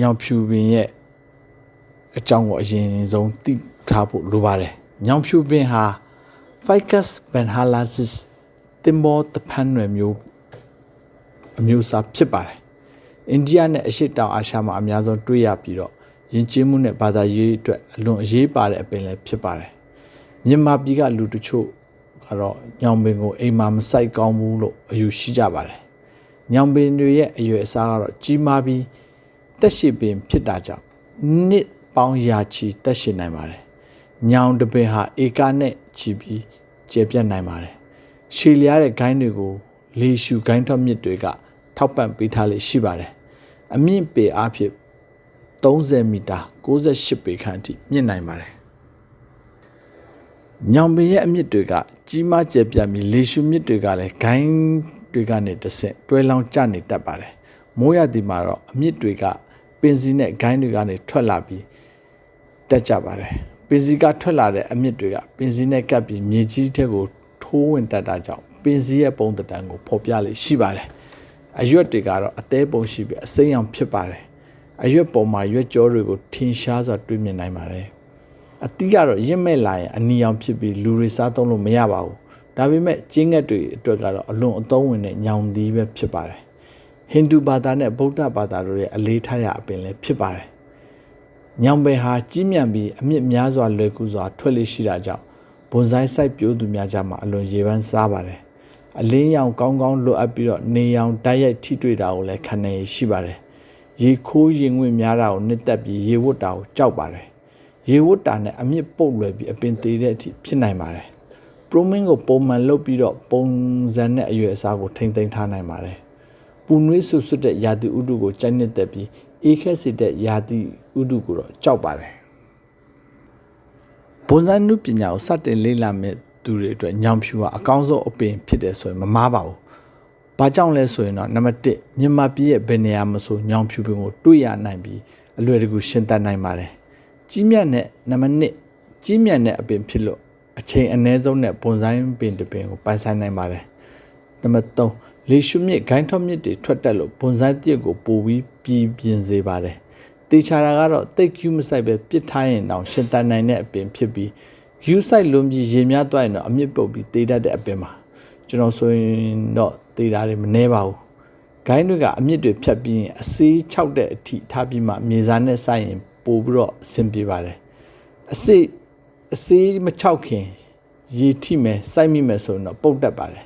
ညောင်ဖြူပင်ရဲ့အကြောင်းကိုအရင်ဆုံးသိထားဖို့လိုပါတယ်ညောင်ဖြူပင်ဟာ Ficus benhalensis တင်ဘောတဖန်ရွယ်မျိုးအမျိုးအစားဖြစ်ပါတယ်အိန္ဒိယနဲ့အရှေ့တောင်အာရှမှာအများဆုံးတွေ့ရပြီးတော့ယဉ်ကျေးမှုနဲ့ဘာသာရေးအတွက်အလွန်အရေးပါတဲ့အပင်လည်းဖြစ်ပါတယ်မြန်မာပြည်ကလူတချို့ကတော့ညောင်ပင်ကိုအိမ်မှာမဆိုင်ကောင်းဘူးလို့အယူရှိကြပါတယ်ညောင်ပင်တွေရဲ့အရွယ်အစားကတော့ကြီးမားပြီး တက်ရှိပင်ဖြစ်တာကြောင့်နှစ်ပေါင်းရာချီတက်ရှိနိုင်ပါတယ်ညောင်တပင်ဟာဧကနဲ့ချီပြီးကျေပြတ်နိုင်ပါတယ်ရှည်လျားတဲ့ဂိုင်းတွေကိုလေရှူဂိုင်းထောက်မြစ်တွေက ထောက်ပံ့ပေးထားလေရှိပါတယ်အမြင့်ပေအားဖြင့်30မီတာ68ပေခန့်အထိမြင့်နိုင်ပါတယ်ညောင်ပင်ရဲ့အမြင့်တွေကကြီးမားကျယ်ပြန့်ပြီးလေရှူမြစ်တွေကလည်းဂိုင်းတွေကနေတဆင့်တွဲလောင်းကျနေတတ်ပါတယ်မိုးရသည်မှာတော့အမြင့်တွေက ပင်စီနဲ့ဂိုင်းတွေကနေထွက်လာပြီးတက်ကြပါတယ်ပင်စီကထွက်လာတဲ့အမြင့်တွေကပင်စီနဲ့ကပ်ပြီးမြေကြီးထဲကိုထိုးဝင်တက်တာကြောင့်ပင်စီရဲ့ပုံတံကိုဖော်ပြလေရှိပါတယ်အရွက်တွေကတော့အသေးပုံရှိပြီးအစိမ်းအောင်ဖြစ်ပါတယ်အရွက်ပေါ်မှာရွက်ကြောတွေကိုထင်ရှားစွာတွေ့မြင်နိုင်ပါတယ်အတိကတော့ရင့်မဲ့လာရင်အနီအောင်ဖြစ်ပြီးလူတွေစားသုံးလို့မရပါဘူးဒါပေမဲ့ကျင်းငက်တွေအတွက်ကတော့အလွန်အသုံးဝင်တဲ့ညောင်သီးပဲဖြစ်ပါတယ် ဟိန္ဒူဘာသာနဲ့ဗုဒ္ဓဘာသာတို့ရဲ့အလေးထားရအပင်လည်းဖြစ်ပါတယ်ညောင်ပင်ဟာကြီးမြတ်ပြီးအမြင့်များစွာလွယ်ကူစွာထွက်လေရှိတာကြောင့်ဘွန်ဆိုင်စိုက်ပျိုးသူများကြမှာအလွန်ရေပန်းစားပါတယ်အလင်းရောင်ကောင်းကောင်းလွတ်အပ်ပြီးတော့နေရောင်တိုက်ရိုက်ထိတွေ့တာကိုလည်းခံနေရှိပါတယ်ရေခိုးရင်ငွေများတာကိုနှစ်သက်ပြီးရေဝတ်တာကိုကြောက်ပါတယ်ရေဝတ်တာနဲ့အမြင့်ပုတ်လွယ်ပြီးအပင်သေးတဲ့အထိဖြစ်နိုင်ပါတယ်ပရိုမင်းကိုပုံမှန်လုပ်ပြီးတော့ပုံစံနဲ့အရွယ်အစားကိုထိမ့်သိမ်းထားနိုင်ပါတယ် ပူနွေးဆူဆွတ်တဲ့ရာသီဥတုကိုကြိုက်နှစ်သက်ပြီးအေးခက်စေတဲ့ရာသီဥတုကိုတော့ကြောက်ပါတယ်ဘွန်ဇန်နုပညာကိုစတင်လေ့လာမဲ့သူတွေအတွက်ညောင်ဖြူဟာအကောင်းဆုံးအပင်ဖြစ်တယ်ဆိုရင်မမားပါဘူး။ဘာကြောင့်လဲဆိုရင်တော့နံပါတ်1မြန်မာပြည်ရဲ့ဘယ်နေရာမဆိုညောင်ဖြူပင်ကိုတွေ့ရနိုင်ပြီးအလွယ်တကူရှင်းတတ်နိုင်ပါတယ်။ကြီးမြတ်တဲ့နံပါတ်2ကြီးမြတ်တဲ့အပင်ဖြစ်လို့အချိန်အနည်းဆုံးနဲ့ဘွန်ဆိုင်ပင်တစ်ပင်ကိုပိုင်ဆိုင်နိုင်ပါတယ်။နံပါတ်3 လေရှုမြစ်ဂိုင်းထော့မြစ်တွေထွက်တက်လို့ဘွန်ဆိုင်တစ်ကိုပိုပြီးပြည်ပြင်းစေပါတယ်။တေချာတာကတော့တိတ်ကျူးမဆိုင်ပဲပစ်ထားရင်တောင်ရှင်းတတ်နိုင်တဲ့အပင်ဖြစ်ပြီးယူဆိုင်လွန်ပြီးရေများသွားရင်တော့အမြင့်ပုတ်ပြီးတေးတတ်တဲ့အပင်ပါကျွန်တော်ဆိုရင်တော့တေးတာတွေမနှဲပါဘူးဂိုင်းတွေကအမြင့်တွေဖြတ်ပြီးရင်အစေး၆တဲ့အထိထားပြီးမှမြေစာနဲ့စိုက်ရင်ပို့ပြီးတော့အဆင်ပြေပါတယ်အစေးအစေးမချောက်ခင်ရေထိမယ်စိုက်မိမယ်ဆိုရင်တော့ပုတ်တတ်ပါတယ်